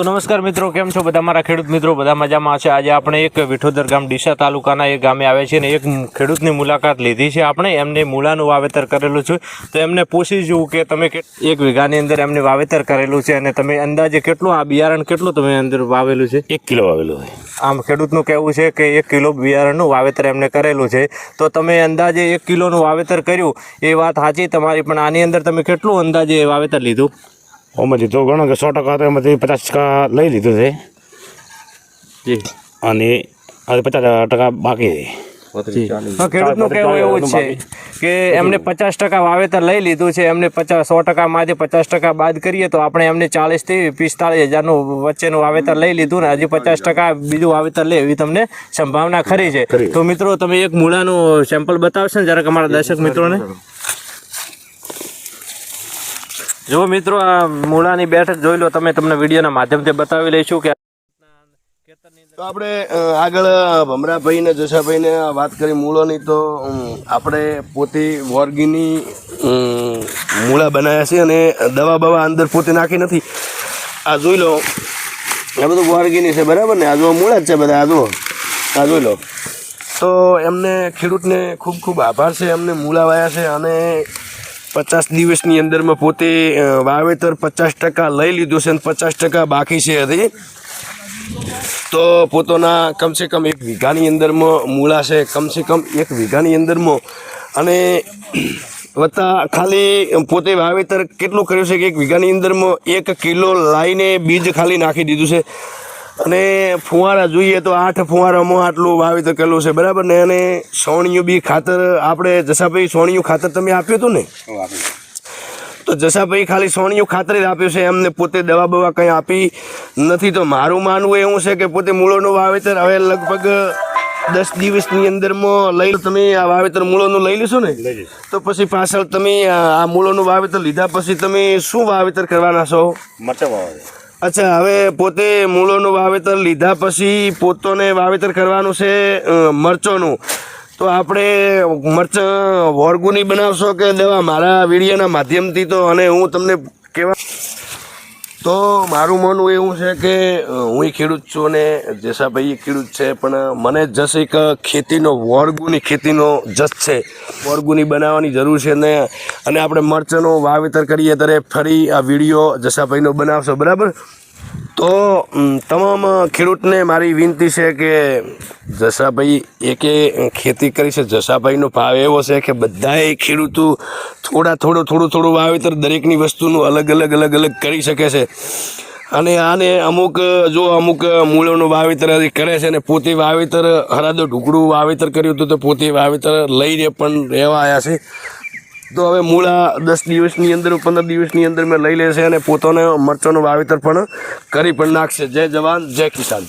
તો નમસ્કાર મિત્રો કેમ છો બધા? મારા ખેડૂત મિત્રો બધા મજામાં છે. આજે આપણે એક વિઠોદર ગામ ડીસા તાલુકાના એક ગામે આવે છે અને એક ખેડૂતની મુલાકાત લીધી છે આપણે. એમને મૂળાનું વાવેતર કરેલું છે. તો એમને પૂછી જોવું કે તમે એક વીઘાની અંદર એમને વાવેતર કરેલું છે અને તમે અંદાજે કેટલું આ બિયારણ કેટલું તમે અંદર વાવેલું છે? એક કિલો વાવેલું હોય. આમ ખેડૂતનું કહેવું છે કે એક કિલો બિયારણનું વાવેતર એમને કરેલું છે. તો તમે અંદાજે એક કિલોનું વાવેતર કર્યું. એ વાત સાચી? તમારી પણ આની અંદર તમે કેટલું અંદાજે વાવેતર લીધું? ઓમાંથી તો ગણો કે સો ટકા તો એમાંથી પચાસ ટકા લઈ લીધું છે. જી. અને હવે પચાસ ટકા બાકી છે. તો ખેડૂતનું કહેવું એવું છે કે એમને પચાસ ટકા વાવેતર લઈ લીધું છે એમને પચાસ સો ટકામાંથી પચાસ ટકા બાદ કરીએ તો આપણે એમને ચાલીસથી પિસ્તાળીસ હજારનું વચ્ચેનું વાવેતર લઈ લીધું ને હજી પચાસ ટકા બીજું વાવેતર લે એવી તમને સંભાવના ખરી છે. તો મિત્રો તમે એક મૂળાનું સેમ્પલ બતાવશો ને જરાક અમારા દર્શક મિત્રોને? જો મિત્રો, આ મૂળાની બેઠક જોઈ લો. તમે તમને વિડીયોના માધ્યમથી બતાવી લઈશું કે તો આપણે આગળ ભમરાભાઈ ને જશાભાઈ ને વાત કરી મૂળોની. તો આપણે પોતે વોર્ગીની મૂળા બનાવ્યા છે અને દવા બવા અંદર પોતે નાખી નથી. આ જોઈ લો. આ બધું વોર્ગીની છે, બરાબર ને? આ જો મૂળા જ છે બધા, આ જુઓ. આ જોઈ લો. તો એમને ખેડૂતને ખૂબ ખૂબ આભાર છે. એમને મૂળા વાયા છે અને પચાસ દિવસની અંદરમાં પોતે વાવેતર પચાસ ટકા લઈ લીધું છે અને પચાસ ટકા બાકી છે હજી. તો પોતાના કમસે કમ એક વીઘાની અંદરમાં મૂળા છે, કમસે કમ એક વીઘાની અંદરમાં. અને વત્તા ખાલી પોતે વાવેતર કેટલું કર્યું છે કે એક વીઘાની અંદરમાં એક કિલો લાવીને બીજ ખાલી નાખી દીધું છે. અને ફુવારા જોઈએ તો આઠ ફુવારામાં આટલું વાવેતર કરેલું છે બરાબર ને? અને સોણિયું બી ખાતર આપણે જસાભાઈ સોણિયું ખાતર તમે આપ્યું હતું ને? તો જસાભાઈ ખાલી સોણિયું ખાતર જ આપ્યું છે એમને પોતે દવા બવા કંઈ આપી નથી. તો મારું માનવું એવું છે કે પોતે મૂળોનું વાવેતર હવે લગભગ દસ દિવસની અંદરમાં લઈ તમે આ વાવેતર મૂળોનું લઈ લેશો ને? તો પછી પાછળ તમે આ મૂળોનું વાવેતર લીધા પછી તમે શું વાવેતર કરવાના છો? મરચા વાવે અચ્છા, હવે પોતે મૂળોનું વાવેતર લીધા પછી પોતોને વાવેતર કરવાનું છે મરચોનું. તો આપણે મરચાં વોર્ગુની બનાવશો કે દવા? મારા વિડીયોના માધ્યમથી તો અને હું તમને કહેવા તો મારું માનવું એવું છે કે હું ખેડૂત છું અને જસાભાઈ ખેડૂત છે, પણ મને જસ એક ખેતીનો વોર્ગુની ખેતીનો જસ છે વોર્ગુની બનાવવાની જરૂર છે ને, અને આપણે મરચાંનું વાવેતર કરીએ ત્યારે ફરી આ વીડિયો જસાભાઈનો બનાવશો, બરાબર? તો તમામ ખેડૂતને મારી વિનંતી છે કે જસાભાઈ એકે ખેતી કરી છે. જસાભાઈનો ભાવ એવો છે કે બધાએ ખેડૂતો થોડા, થોડું થોડું થોડું વાવેતર દરેકની વસ્તુનું અલગ અલગ અલગ અલગ કરી શકે છે. અને આને અમુક, જો અમુક મૂળોનું વાવેતર કરે છે અને પોતે વાવેતર હરાદો ઢુકડું વાવેતર કર્યું હતું તો પોતે વાવેતર લઈને પણ રહેવા આવ્યા છે. તો હવે મૂળા દસ દિવસની અંદર, પંદર દિવસની અંદર મેં લઈ લેશે અને પોતાને મરચાંનું વાવેતર પણ કરી પણ નાખશે. જય જવાન, જય કિસાન.